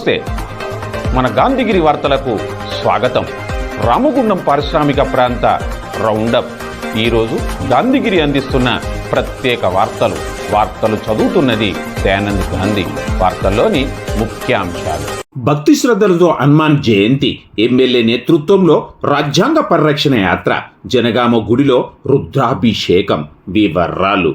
నమస్తే. మన గాంధీగిరి వార్తలకు స్వాగతం. రామగుండం పారిశ్రామిక ప్రాంత రౌండప్. ఈరోజు గాంధీగిరి అందిస్తున్న ప్రత్యేక వార్తలు. వార్తలు చదువుతున్నది దయానంద్ గాంధీ. వార్తల్లోని ముఖ్యాంశాలు. భక్తి శ్రద్ధలతో హనుమాన్ జయంతి ఎమ్మెల్యే నేతృత్వంలో రాజ్యాంగ పరిరక్షణ యాత్ర జనగామ గుడిలో రుద్రాభిషేకం వివరాలు.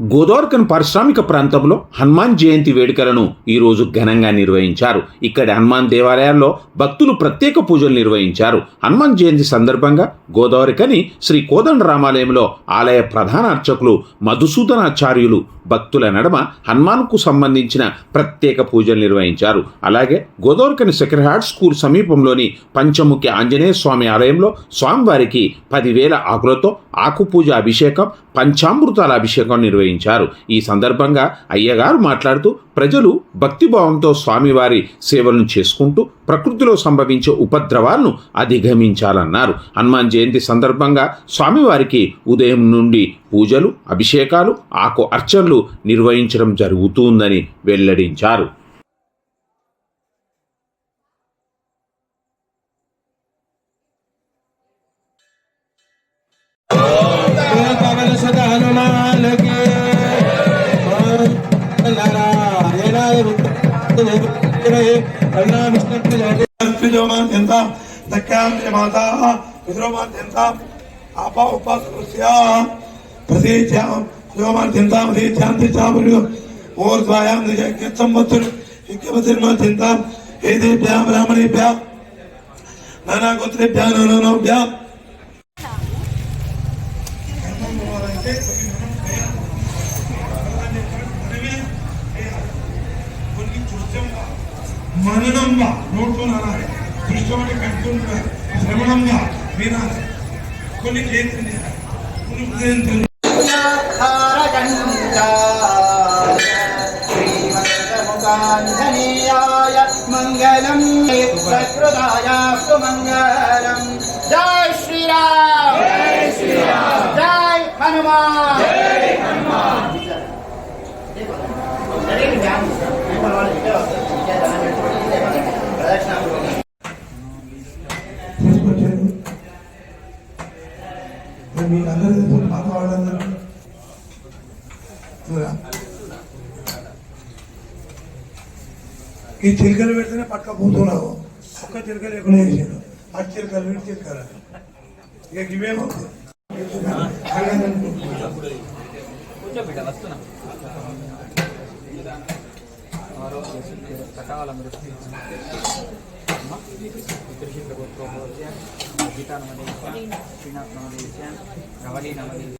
Godavarikhani పారిశ్రామిక ప్రాంతంలో హనుమాన్ జయంతి వేడుకలను ఈరోజు ఘనంగా నిర్వహించారు. ఇక్కడ హనుమాన్ దేవాలయాల్లో భక్తులు ప్రత్యేక పూజలు నిర్వహించారు. హనుమాన్ జయంతి సందర్భంగా గోదావరికని శ్రీ కోదండ రామాలయంలో ఆలయ ప్రధాన అర్చకులు మధుసూదనాచార్యులు భక్తుల నడమ హనుమాన్కు సంబంధించిన ప్రత్యేక పూజలు నిర్వహించారు. అలాగే గోదావరికని సెక్రటరీ హార్ట్ స్కూల్ సమీపంలోని పంచముఖి ఆంజనేయ స్వామి ఆలయంలో స్వామివారికి పదివేల ఆకులతో ఆకుపూజ అభిషేకం పంచామృతాల అభిషేకం నిర్వహించారు. ఈ సందర్భంగా అయ్యగారు మాట్లాడుతూ ప్రజలు భక్తిభావంతో స్వామివారి సేవలను చేసుకుంటూ ప్రకృతిలో సంభవించే ఉపద్రవాలను అధిగమించాలన్నారు. హనుమాన్ జయంతి సందర్భంగా స్వామివారికి ఉదయం నుండి పూజలు అభిషేకాలు ఆకు అర్చనలు నిర్వహించడం జరుగుతుందని వెల్లడించారు. విష్ణుగ్రహే పరిణామిష్ణుజోమాన్యంత దక్కాంతి మాతా విద్రోమాన్యంత ఆపా ఉపాసకృష్య ప్రతీత్యాం వ్యోమాన్యంతాం ప్రతీత్యాంతి చాపురుడు ఓర్ధ్వాయాం యజ్ఞసంవత్తుడు యజ్ఞపతిర్మాన్యంతాం ఏదేభ్యాం బ్రాహ్మణేభ్య నానా గోత్రేభ్య నానాభ్య శ్రవణంగా నోట్లో అనాలి దృష్టమైన కట్టుకుంటున్నా శ్రవణంగా వినాలి కొన్ని చేతులు కొన్ని ఉదయంతో మంగళం సకృదాయాస్తు మంగళం. జై శ్రీరామ్! జై హనుమాన్! నేను మీ అందరూ తెలుసు పాత ఈ చిలుకలు పెడితేనే పక్క పోతున్నావు ఒక్క చిలుక ఎక్కడ చేసాడు ఆ చిలుకలు పెట్టి చిలుకలు. ఇక ఇవేమో కాలమృత్యుహరణం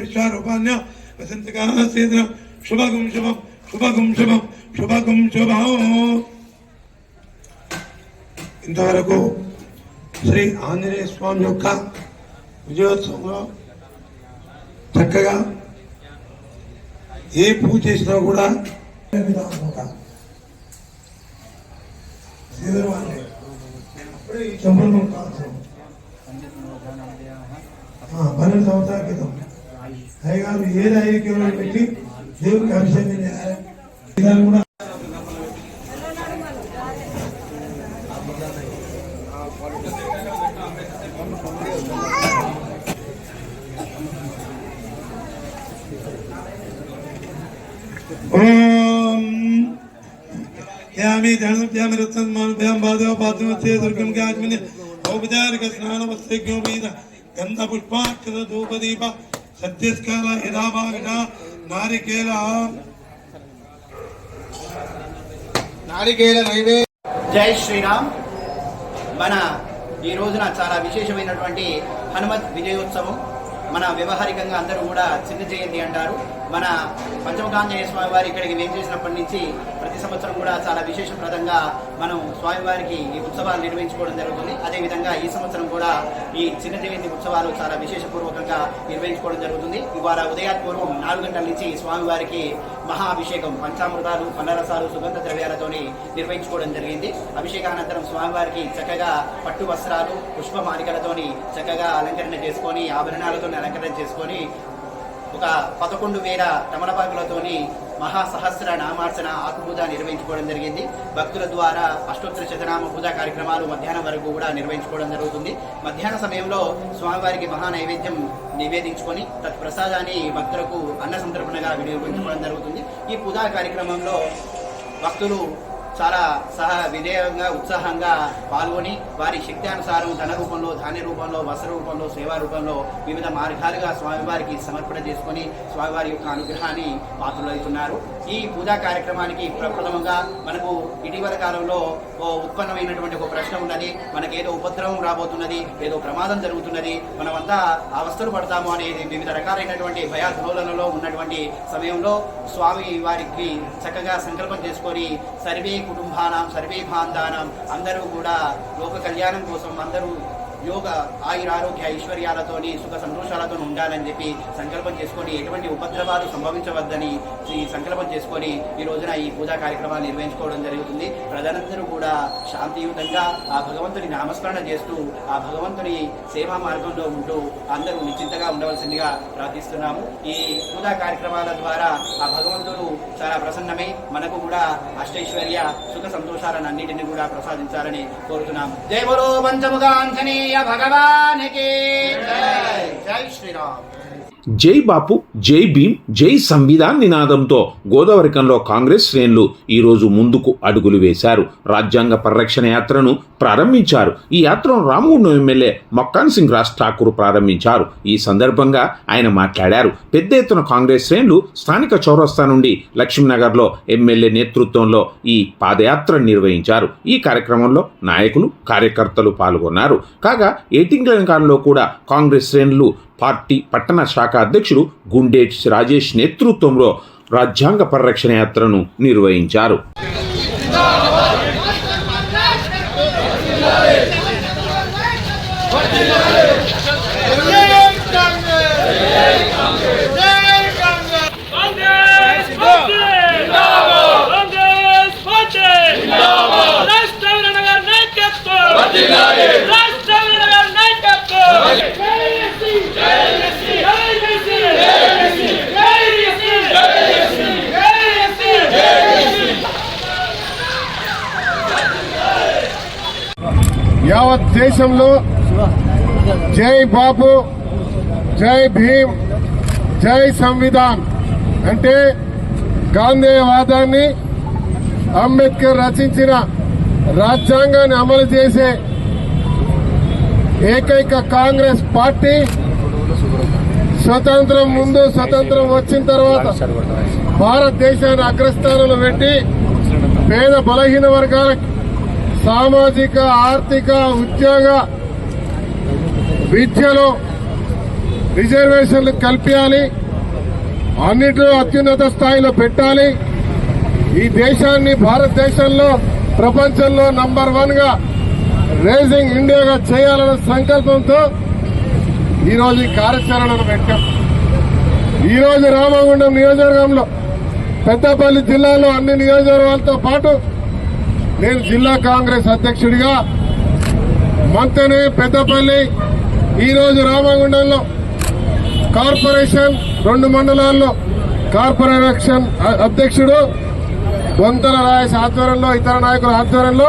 విశ్వారూపాన్య వసంతకా శుభగం శుభం శుభగం శుభం శుభగం శుభం. ఇంతవరకు శ్రీ ఆంజనేయ స్వామి యొక్క విజయోత్సవంలో చక్కగా ఏ పూజ చేసినా కూడా శ్రీధర్ వాళ్ళే అప్పుడే ఈ చెంబులు కాల్చాం ఆ, పన్నెండు సంవత్సరాల క్రితం అయ్యగారు ఏది ఐదు కిలోలు పెట్టి దేవుడికి అభిషేకం చేయాలి ఇదాన్ని కూడా ఓం యామి ధ్యానభ్యామి రత్నమాభ్యాం బాధవ పాత్రమచ్చే దుర్గం గాజ్మిని ఔపచారిక స్నాన వస్త్రజ్ఞో మీద గంధ పుష్పాక్షర ధూపదీప సత్యస్కాల యథాభావిన నారికేల నారికేల నైవే జై శ్రీరామ్ మన ఈ రోజున చాలా విశేషమైనటువంటి హనుమత్ విజయోత్సవం మన వ్యవహారికంగా అందరూ కూడా చిన్న జయంతి అంటారు. మన పంచమకాంజనేయ స్వామి వారి ఇక్కడికి చేసినప్పటి నుంచి ప్రతి సంవత్సరం కూడా చాలా విశేషప్రదంగా మనం స్వామివారికి ఈ ఉత్సవాలు నిర్వహించుకోవడం జరుగుతుంది. అదేవిధంగా ఈ సంవత్సరం కూడా ఈ చిన్న జయంతి ఉత్సవాలు చాలా విశేషపూర్వకంగా నిర్వహించుకోవడం జరుగుతుంది. ఇవాళ ఉదయాత్పూర్వం నాలుగు గంటల నుంచి స్వామివారికి మహా అభిషేకం పంచామృతాలు పన్నరసాలు సుగంధ ద్రవ్యాలతోని నిర్వహించుకోవడం జరిగింది. అభిషేకానంతరం స్వామివారికి చక్కగా పట్టు వస్త్రాలు పుష్పమాలికలతోని చక్కగా అలంకరణ చేసుకొని ఆభరణాలతో అలంకరణ చేసుకొని ఒక పదకొండు వేల తమలపాకులతోని మహాసహస్ర నామార్చన ఆత్మపూజ నిర్వహించుకోవడం జరిగింది. భక్తుల ద్వారా అష్టోత్తర శతనామ పూజా కార్యక్రమాలు మధ్యాహ్నం వరకు కూడా నిర్వహించుకోవడం జరుగుతుంది. మధ్యాహ్న సమయంలో స్వామివారికి మహా నైవేద్యం నివేదించుకొని తత్ప్రసాదాన్ని భక్తులకు అన్న సంతర్పణగా వినియోగించుకోవడం జరుగుతుంది. ఈ పూజా కార్యక్రమంలో భక్తులు చాలా సహ విధేయంగా ఉత్సాహంగా పాల్గొని వారి శక్తి అనుసారం ధన రూపంలో ధాన్య రూపంలో వస్త్ర రూపంలో సేవా రూపంలో వివిధ మార్గాలుగా స్వామివారికి సమర్పణ చేసుకొని స్వామివారి యొక్క అనుగ్రహాన్ని పాత్రులవుతున్నారు. ఈ పూజా కార్యక్రమానికి ప్రప్రథమంగా మనకు ఇటీవల కాలంలో ఉత్పన్నమైనటువంటి ఒక ప్రశ్న ఉన్నది. మనకేదో ఉపద్రవం రాబోతున్నది ఏదో ప్రమాదం జరుగుతున్నది మనమంతా అవస్థలు పడతాము అనేది వివిధ రకాలైనటువంటి భయాధోళనలో ఉన్నటువంటి సమయంలో స్వామి వారికి చక్కగా సంకల్పం చేసుకొని సర్వే కుటుంబానం సర్వే బాంధానం అందరూ కూడా లోక కళ్యాణం కోసం అందరూ యోగ ఆయుర ఆరోగ్య ఐశ్వర్యాలతోని సుఖ సంతోషాలతో ఉండాలని చెప్పి సంకల్పం చేసుకొని ఎటువంటి ఉపద్రవాలు సంభవించవద్దని ఈ సంకల్పం చేసుకొని ఈ రోజున ఈ పూజా కార్యక్రమాలు నిర్వహించుకోవడం జరుగుతుంది. ప్రజలందరూ కూడా శాంతియుతంగా ఆ భగవంతుని నామస్మరణ చేస్తూ ఆ భగవంతుని సేవా మార్గంలో ఉంటూ అందరూ నిశ్చింతగా ఉండవలసిందిగా ప్రార్థిస్తున్నాము. ఈ పూజా కార్యక్రమాల ద్వారా ఆ భగవంతుడు చాలా ప్రసన్నమై మనకు కూడా అష్టైశ్వర్య సుఖ సంతోషాలను అన్నిటిని కూడా ప్రసాదించాలని కోరుతున్నాము. జై బలో పంచముఖాంజనేయ భగవానికి జై జై శ్రీరామ్ జై బాపు జై భీమ్ జై సంవిధాన్ నినాదంతో గోదావరికంలో కాంగ్రెస్ శ్రేణులు ఈరోజు ముందుకు అడుగులు వేశారు. రాజ్యాంగ పరిరక్షణ యాత్రను ప్రారంభించారు. ఈ యాత్రను రామగుండం ఎమ్మెల్యే మొక్కాన్ సింగ్ రాజ్ ఠాకూర్ ప్రారంభించారు. ఈ సందర్భంగా ఆయన మాట్లాడారు. పెద్ద ఎత్తున కాంగ్రెస్ శ్రేణులు స్థానిక చౌరస్తా నుండి లక్ష్మీనగర్లో ఎమ్మెల్యే నేతృత్వంలో ఈ పాదయాత్ర నిర్వహించారు. ఈ కార్యక్రమంలో నాయకులు కార్యకర్తలు పాల్గొన్నారు. కాగా ఎయిటింగ్ తెలంగాణలో కూడా కాంగ్రెస్ శ్రేణులు పార్టీ పట్టణ శాఖ అధ్యక్షుడు గుండే రాజేష్ నేతృత్వంలో రాజ్యాంగ పరిరక్షణ యాత్రను నిర్వహించారు. యావత్ దేశంలో జై బాబు జై భీమ్ జై సంవిధాన్. అంటే గాంధీవాదాన్ని అంబేద్కర్ రచించిన రాజ్యాంగాన్ని అమలు చేసే ఏకైక కాంగ్రెస్ పార్టీ స్వతంత్రం ముందు స్వతంత్రం వచ్చిన తర్వాత భారతదేశాన్ని అగ్రస్థానంలో పెట్టి పేద బలహీన వర్గాలకు సామాజిక ఆర్థిక ఉద్యోగ విద్యలో రిజర్వేషన్లు కల్పించాలి. అన్నింటిలో అత్యున్నత స్థాయిలో పెట్టాలి. ఈ దేశాన్ని భారతదేశంలో ప్రపంచంలో నంబర్ వన్గా రేజింగ్ ఇండియాగా చేయాలనే సంకల్పంతో ఈరోజు ఈ కార్యాచరణను పెట్టాం. ఈరోజు రామగుండం నియోజకవర్గంలో పెద్దపల్లి జిల్లాలో అన్ని నియోజకవర్గాలతో పాటు నేను జిల్లా కాంగ్రెస్ అధ్యక్షుడిగా మంతనే పెద్దపల్లి ఈరోజు రామగుండంలో కార్పొరేషన్ రెండు మండలాల్లో కార్పొరేషన్ అధ్యక్షుడు గొంతల రాయస్ ఆధ్వర్యంలో ఇతర నాయకుల ఆధ్వర్యంలో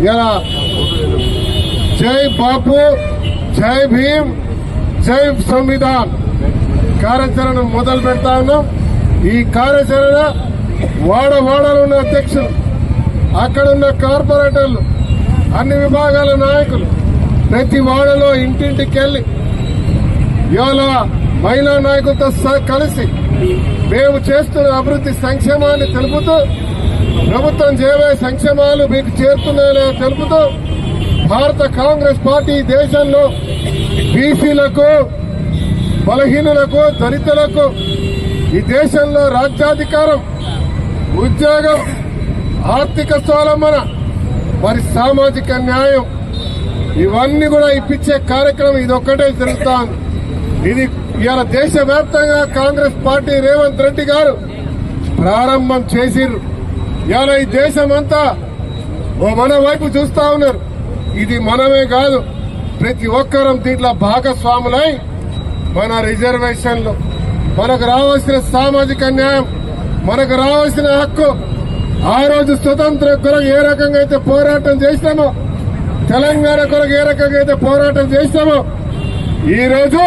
ఇలా జై బాపు జై భీమ్ జై సంవిధాన్ కార్యాచరణ మొదలు పెడతా ఉన్నాం. ఈ కార్యాచరణ వాడ వాడలో ఉన్న అధ్యక్షుడు అక్కడున్న కార్పొరేటర్లు అన్ని విభాగాల నాయకులు ప్రతి వాడలో ఇంటింటికి వెళ్ళి ఇవాళ మహిళా నాయకులతో కలిసి మేము చేస్తున్న అభివృద్ధి సంక్షేమాన్ని తెలుపుతూ ప్రభుత్వం చేయబోయే సంక్షేమాలు మీకు చేరుతున్నాయో తెలుపుతూ భారత కాంగ్రెస్ పార్టీ దేశంలో బీసీలకు బలహీనులకు దళితులకు ఈ దేశంలో రాజ్యాధికారం ఉద్యోగం ఆర్థిక స్వలంబన మరి సామాజిక న్యాయం ఇవన్నీ కూడా ఇప్పించే కార్యక్రమం ఇది ఒక్కటే జరుగుతాను ఇది ఇవాళ దేశవ్యాప్తంగా కాంగ్రెస్ పార్టీ రేవంత్ రెడ్డి గారు ప్రారంభం చేసిర్రు. ఇవాళ ఈ దేశమంతా ఓ మన వైపు చూస్తా ఉన్నారు. ఇది మనమే కాదు ప్రతి ఒక్కరం దీంట్లో భాగస్వాములై మన రిజర్వేషన్లు మనకు రావాల్సిన సామాజిక న్యాయం మనకు రావాల్సిన హక్కు ఆ రోజు స్వతంత్ర కొరకు ఏ రకంగా అయితే పోరాటం చేసినామో తెలంగాణ కొరకు ఏ రకంగా అయితే పోరాటం చేసినామో ఈ రోజు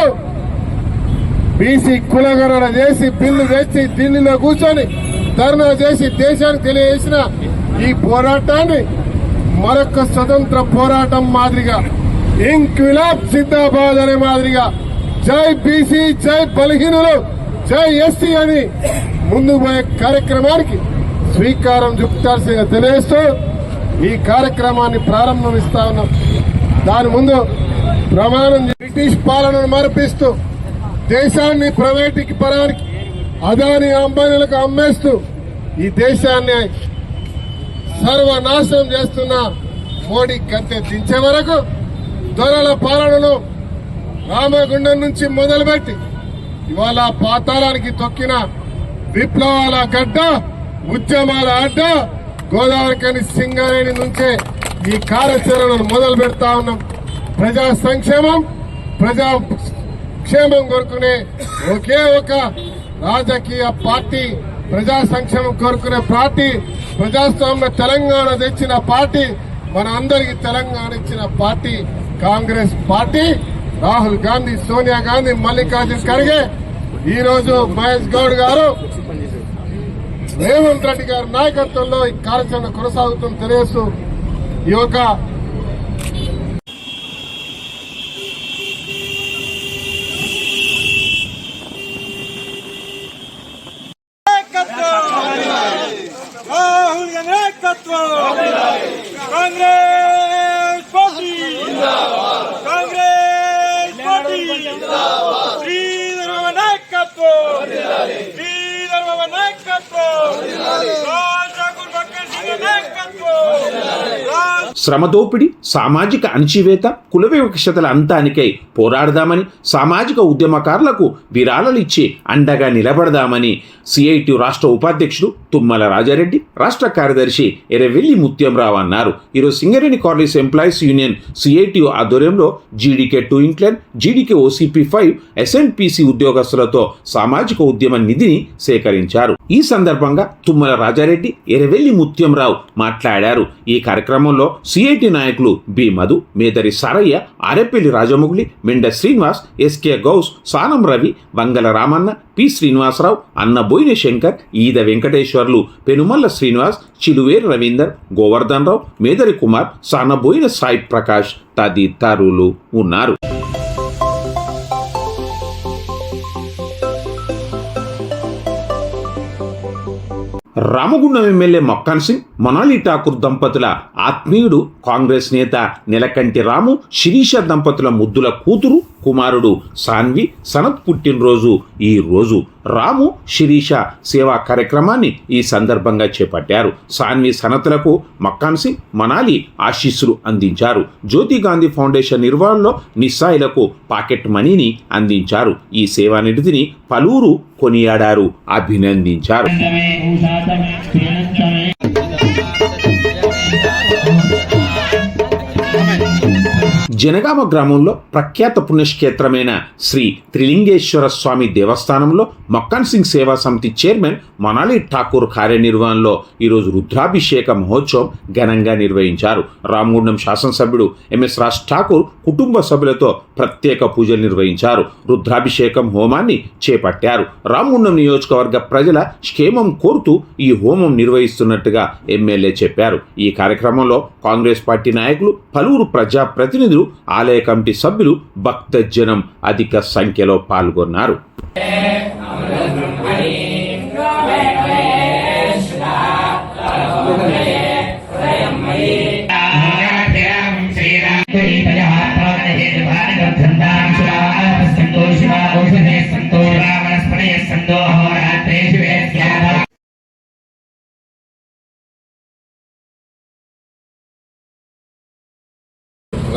బీసీ కులగణన చేసి బిల్లు తెచ్చి ఢిల్లీలో కూర్చొని ధర్నా చేసి దేశానికి తెలియజేసిన ఈ పోరాటాన్ని మరొక స్వతంత్ర పోరాటం మాదిరిగా ఇంక్విలాబ్ సిద్దాబాద్ అనే మాదిరిగా జై బీసీ జై బలహీనులు జై ఎస్సీ అని ముందుకు పోయే కార్యక్రమానికి స్వీకారం చుట్టాల్సిన తెలియజేస్తూ ఈ కార్యక్రమాన్ని ప్రారంభిస్తా ఉన్నాం. దాని ముందు ప్రమాణం బ్రిటిష్ పాలనను మరపిస్తూ దేశాన్ని ప్రైవేటుకి పరానికి అదాని అంబానీలకు అమ్మేస్తూ ఈ దేశాన్ని సర్వనాశనం చేస్తున్న మోడీ గద్దె దించే వరకు దొరల పాలనను రామగుండం నుంచి మొదలుపెట్టి ఇవాళ పాతాళానికి తొక్కిన విప్లవాల గడ్డ ఉద్యమాల అడ్డ గోదావరికని సింగరేణి నుంచే ఈ కార్యాచరణను మొదలు పెడతా ఉన్నాం. ప్రజా సంక్షేమం ప్రజా క్షేమం కోరుకునే ఒకే ఒక రాజకీయ పార్టీ ప్రజా సంక్షేమం కోరుకునే పార్టీ ప్రజాస్వామ్య తెలంగాణ తెచ్చిన పార్టీ మన అందరికి తెలంగాణ ఇచ్చిన party Congress party Rahul Gandhi Sonia Gandhi Mallikarjun Kharge ఈ రోజు మహేష్ గౌడ్ గారు రేవంత్ రెడ్డి గారి నాయకత్వంలో ఈ కార్యాచరణ కొనసాగుతుంది తెలియజేస్తూ ఈ యొక్క రాహుల్ గాంధీ నాయకత్వం కాంగ్రెస్ పార్టీ కాంగ్రెస్ పార్టీ శ్రీధర్మ నాయకత్వం శ్రీధర్మ నాయకత్వం రాజ్ ఠాకూర్ భగత్ సింగ్ నాయకత్వం రాజ్ శ్రమదోపిడి సామాజిక అణచివేత కుల వివక్షతల అంతానికై పోరాడదామని సామాజిక ఉద్యమకారులకు విరాళాలు ఇచ్చి అండగా నిలబడదామని సిఐటి రాష్ట్ర ఉపాధ్యక్షుడు తుమ్మల రాజారెడ్డి రాష్ట్ర కార్యదర్శి ఎరవెల్లి ముత్యంరావు అన్నారు. ఈరోజు Singareni college employees union CIT ఆధ్వర్యంలో GDK two incline GDK OCP five SNPC ఉద్యోగస్తులతో సామాజిక ఉద్యమ నిధిని సేకరించారు. ఈ సందర్భంగా తుమ్మల రాజారెడ్డి ఎరవెల్లి ముత్యంరావు మాట్లాడారు. ఈ కార్యక్రమంలో సిఐటి నాయకులు B. Madhu Medari Saraiah Arepalli Rajamuguli Menda Srinivas SK Gouse Sanam Ravi Vangala Ramanna P. Srinivasarao Annaboina Shankar Eeda Venkateswarlu Penumalla Srinivas Chiluveru Ravinder Govardhan Rao Medari Kumar Sanaboina Sai Prakash తదితరులు ఉన్నారు. Ramagundam MLA Makkan Singh Monali Thakur దంపతుల ఆత్మీయుడు కాంగ్రెస్ నేత నిలకంటి రాము శిరీష దంపతుల ముద్దుల కూతురు కుమారుడు సాన్వి సనత్ పుట్టినరోజు ఈ రోజు. రాము శిరీష సేవా కార్యక్రమాన్ని ఈ సందర్భంగా చేపట్టారు. సాన్వి సనతులకు మక్కాన్ సింగ్ మనాలి ఆశీస్సులు అందించారు. జ్యోతి గాంధీ ఫౌండేషన్ నిర్వహణలో నిస్సాయిలకు పాకెట్ మనీని అందించారు. ఈ సేవానిధిని పలువురు కొనియాడారు అభినందించారు. జనగామ గ్రామంలో ప్రఖ్యాత పుణ్యక్షేత్రమైన శ్రీ త్రిలింగేశ్వర స్వామి దేవస్థానంలో మక్కాన్ సింగ్ సేవా సమితి చైర్మన్ మనాలి ఠాకూర్ కార్యనిర్వహణలో ఈరోజు రుద్రాభిషేక మహోత్సవం ఘనంగా నిర్వహించారు. రామగుండం శాసనసభ్యుడు ఎంఎస్ రాజ్ ఠాకూర్ కుటుంబ సభ్యులతో ప్రత్యేక పూజలు నిర్వహించారు. రుద్రాభిషేకం హోమాన్ని చేపట్టారు. రామగుండం నియోజకవర్గ ప్రజల క్షేమం కోరుతూ ఈ హోమం నిర్వహిస్తున్నట్టుగా ఎమ్మెల్యే చెప్పారు. ఈ కార్యక్రమంలో కాంగ్రెస్ పార్టీ నాయకులు పలువురు ప్రజా ప్రతినిధులు ఆలయ కమిటీ సభ్యులు భక్తజనం అధిక సంఖ్యలో పాల్గొన్నారు.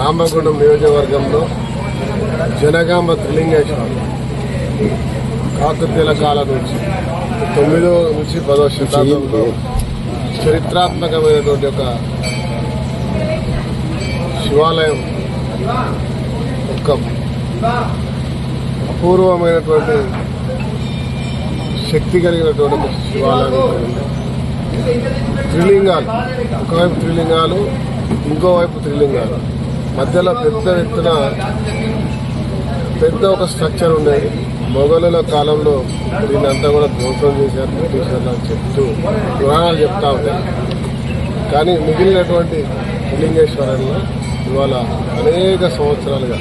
రామగుండం నియోజకవర్గంలో జనగామ త్రిలింగేశ్వరం కాకతీయుల కాలం నుంచి తొమ్మిదో నుంచి పదో శతాబ్దంలో చరిత్రాత్మకమైనటువంటి ఒక శివాలయం ఒక అపూర్వమైనటువంటి శక్తి కలిగినటువంటి ఒక శివాలయం. త్రిలింగాలు ఒకవైపు త్రిలింగాలు ఇంకోవైపు త్రిలింగాలు మధ్యలో పెద్ద ఎత్తున పెద్ద ఒక స్ట్రక్చర్ ఉండేది మొఘలుల కాలంలో దీన్ని అంతా కూడా ధ్వంసం చేశారు బ్రిటిషర్లు అని చెప్తూ పురాణాలు చెప్తా ఉంటాయి కానీ మిగిలినటువంటి లింగేశ్వరంలో ఇవాళ అనేక సంవత్సరాలుగా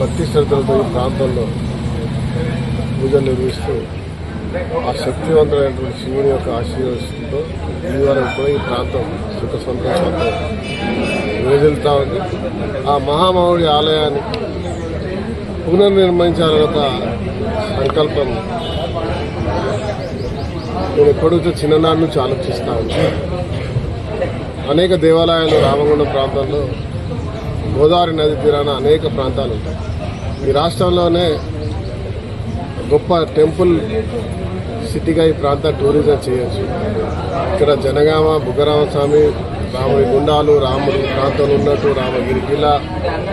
భక్తి శ్రద్ధలతో ఈ ప్రాంతంలో పూజలు నిర్వహిస్తూ ఆ శక్తివంతమైనటువంటి శివుని యొక్క ఆశీర్వదంతో ఈ వరకు కూడా ఈ ప్రాంతం సుఖ సంతోషాలతో వెదులుతూ ఉంది ఆ మహామౌడి ఆలయాన్ని పునర్నిర్మించాలన్న ఒక సంకల్పం నేను ఎప్పటికీ చిన్ననాడు నుంచి ఆలోచిస్తూ ఉంటాను అనేక దేవాలయాలు రామగుండం ప్రాంతంలో గోదావరి నది తీరాన అనేక ప్రాంతాలు ఉంటాయి. ఈ రాష్ట్రంలోనే గొప్ప టెంపుల్ సిటీగా ఈ ప్రాంత టూరిజం చేయొచ్చు. ఇక్కడ జనగామ బుగ్గరామ స్వామి రాముడి గుండాలు రాముడి ప్రాంతంలో ఉన్నట్టు రామగిరి కిలా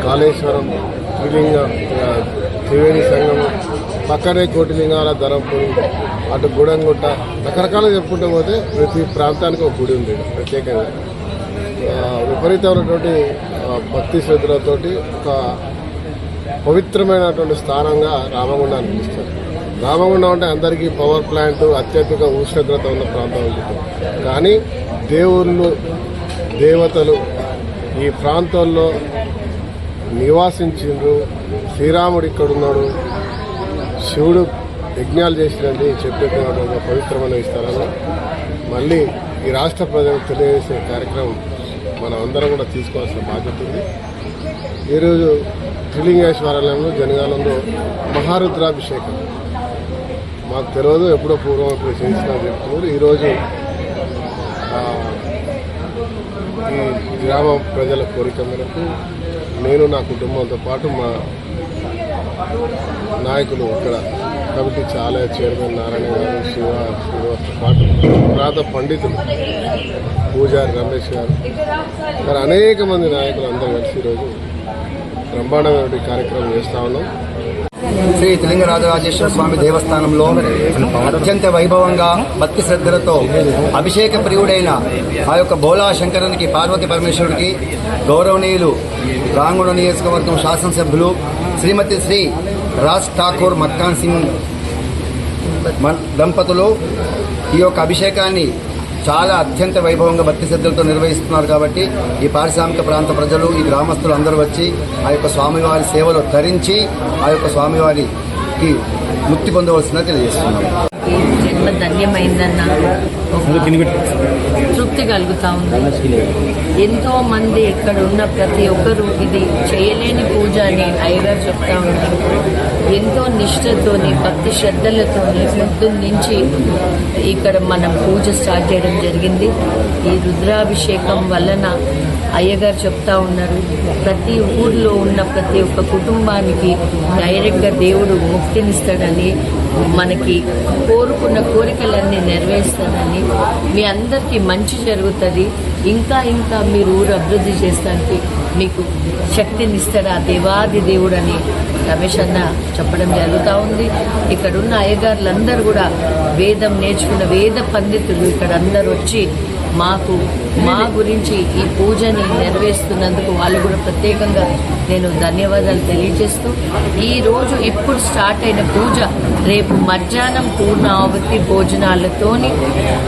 కాళేశ్వరం త్రిలింగ త్రివేణి సంగమం పక్కనే కోటిలింగాల ధరంపూరి అటు గుడంగుట్ట రకరకాల చెప్పుకుంటూ పోతే ప్రతి ప్రాంతానికి ఒక గుడి ఉంది ప్రత్యేకంగా. విపరీతమైనటువంటి భక్తి శ్రద్ధలతోటి ఒక పవిత్రమైనటువంటి స్థానంగా రామగుండాన్ని పిలుస్తారు. రామగుండం అంటే అందరికీ పవర్ ప్లాంట్ అత్యధిక ఉష్ణోగ్రత ఉన్న ప్రాంతం ఉంటుంది కానీ దేవుళ్ళు దేవతలు ఈ ప్రాంతంలో నివాసించిండ్రు. శ్రీరాముడు ఇక్కడున్నాడు. శివుడు యజ్ఞాలు చేసినండి చెప్పేటువంటి ఒక పవిత్రమైన ఈ స్థలంలో. మళ్ళీ ఈ రాష్ట్ర ప్రజలకు తెలియజేసే కార్యక్రమం మనం అందరం కూడా తీసుకోవాల్సిన బాధ్యత ఉంది. ఈరోజు త్రిలింగేశ్వరాలయంలో జనగాలంలో మహారుద్రాభిషేకం. మాకు తెలియదు ఎప్పుడో పూర్వం ఇప్పుడు చేసినా చెప్తున్నారు. ఈరోజు ఈ గ్రామ ప్రజల కోరిక మేరకు నేను నా కుటుంబంతో పాటు మా నాయకులు ఇక్కడ కమిటీ చాలా చైర్మన్ నారాయణ గారు శివ శ్రీనివాస్తో పాటు ప్రాత పండితులు పూజారి రమేష్ గారు మరి అనేక మంది నాయకులు అందరూ కలిసి ఈరోజు బ్రహ్మాండమైన కార్యక్రమం చేస్తా ఉన్నాం. శ్రీ తెలంగాణ రాజరాజేశ్వర స్వామి దేవస్థానంలో అత్యంత వైభవంగా భక్తి శ్రద్ధలతో అభిషేక ప్రియుడైన ఆ యొక్క భోలా శంకరునికి పార్వతి పరమేశ్వరుడికి గౌరవనీయులు రాంగుణ నియోజకవర్గం శాసనసభ్యులు శ్రీమతి శ్రీ రాజ్ ఠాకూర్ మక్కాన్ సింగ్ దంపతులు ఈ యొక్క అభిషేకాన్ని చాలా అత్యంత వైభవంగా భక్తి శ్రద్ధలతో నిర్వహిస్తున్నారు కాబట్టి ఈ పారిశ్రామిక ప్రాంత ప్రజలు ఈ గ్రామస్తులు అందరూ వచ్చి ఆ యొక్క స్వామివారి సేవలు ధరించి ఆ యొక్క స్వామివారికి ముక్తి పొందవలసిందని తెలియజేస్తున్నాము. జన్మ ధన్యమైందన్న తృప్తి కలుగుతా ఉంది ఎంతో మంది ఇక్కడ ఉన్న ప్రతి ఒక్కరూ ఇది చేయలేని పూజ అని అయ్యగారు చెప్తా ఉన్నారు ఎంతో నిష్ఠతోని భక్తి శ్రద్ధలతోని పొద్దున్నుంచి ఇక్కడ మనం పూజ స్టార్ట్ చేయడం జరిగింది. ఈ రుద్రాభిషేకం వలన అయ్యగారు చెప్తా ఉన్నారు ప్రతి ఊర్లో ఉన్న ప్రతి ఒక్క కుటుంబానికి డైరెక్ట్గా దేవుడు ముక్తినిస్తాడని మనకి కోరుకున్న కోరికలన్నీ నెరవేరుస్తానని మీ అందరికీ మంచి జరుగుతుంది. ఇంకా ఇంకా మీరు ఊరు అభివృద్ధి చేస్తానికి మీకు శక్తిని ఇస్తాడు ఆ దేవాది దేవుడు అని రమేష్ అన్న చెప్పడం జరుగుతూ ఉంది. ఇక్కడున్న అయ్యగారులందరూ కూడా వేదం నేర్చుకున్న వేద పండితులు ఇక్కడ అందరూ వచ్చి మాకు మా గురించి ఈ పూజని నెరవేరుస్తున్నందుకు వాళ్ళు కూడా ప్రత్యేకంగా నేను ధన్యవాదాలు తెలియజేస్తూ ఈ రోజు ఇప్పుడు స్టార్ట్ అయిన పూజ రేపు మధ్యాహ్నం పూర్ణ ఆవతి భోజనాలతోని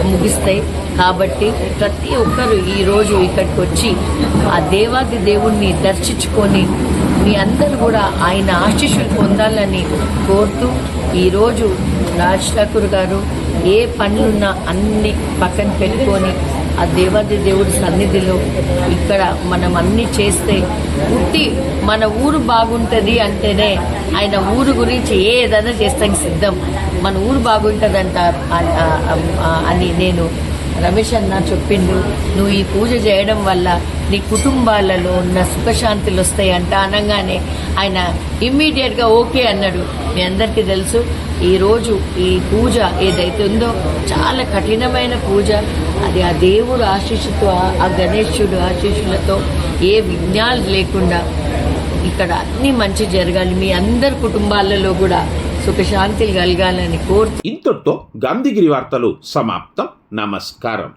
ముగిస్తాయి. కాబట్టి ప్రతి ఒక్కరు ఈ రోజు ఇక్కడికి వచ్చి ఆ దేవాది దేవుణ్ణి దర్శించుకొని మీ అందరూ కూడా ఆయన ఆశీస్సులు పొందాలని కోరుతూ ఈరోజు రాజ్ ఠాకూర్ గారు ఏ పనులున్నా అన్ని పక్కన పెట్టుకొని ఆ దేవాది దేవుడి సన్నిధిలో ఇక్కడ మనం అన్ని చేస్తే పుట్టి మన ఊరు బాగుంటుంది అంటేనే ఆయన ఊరు గురించి ఏదైనా చేస్తానికి సిద్ధం. మన ఊరు బాగుంటుందంట అని నేను రమేష్ అన్న చెప్పిండు నువ్వు ఈ పూజ చేయడం వల్ల నీ కుటుంబాలలో ఉన్న సుఖశాంతులు వస్తాయి అంట అనగానే ఆయన ఇమ్మీడియట్గా ఓకే అన్నాడు. మీ అందరికీ తెలుసు ఈరోజు ఈ పూజ ఏదైతే ఉందో చాలా కఠినమైన పూజ. అది ఆ దేవుడు ఆశీస్సుతో ఆ- ఆ గణేశుడు ఆశీస్సులతో ఏ విఘ్నాలు లేకుండా ఇక్కడ అన్ని మంచి జరగాలి. మీ అందరి కుటుంబాలలో కూడా సుఖశాంతులు కలగాలని కోరుతూ ఇంతటితో గాంధీగిరి వార్తలు సమాప్తం. నమస్కారం.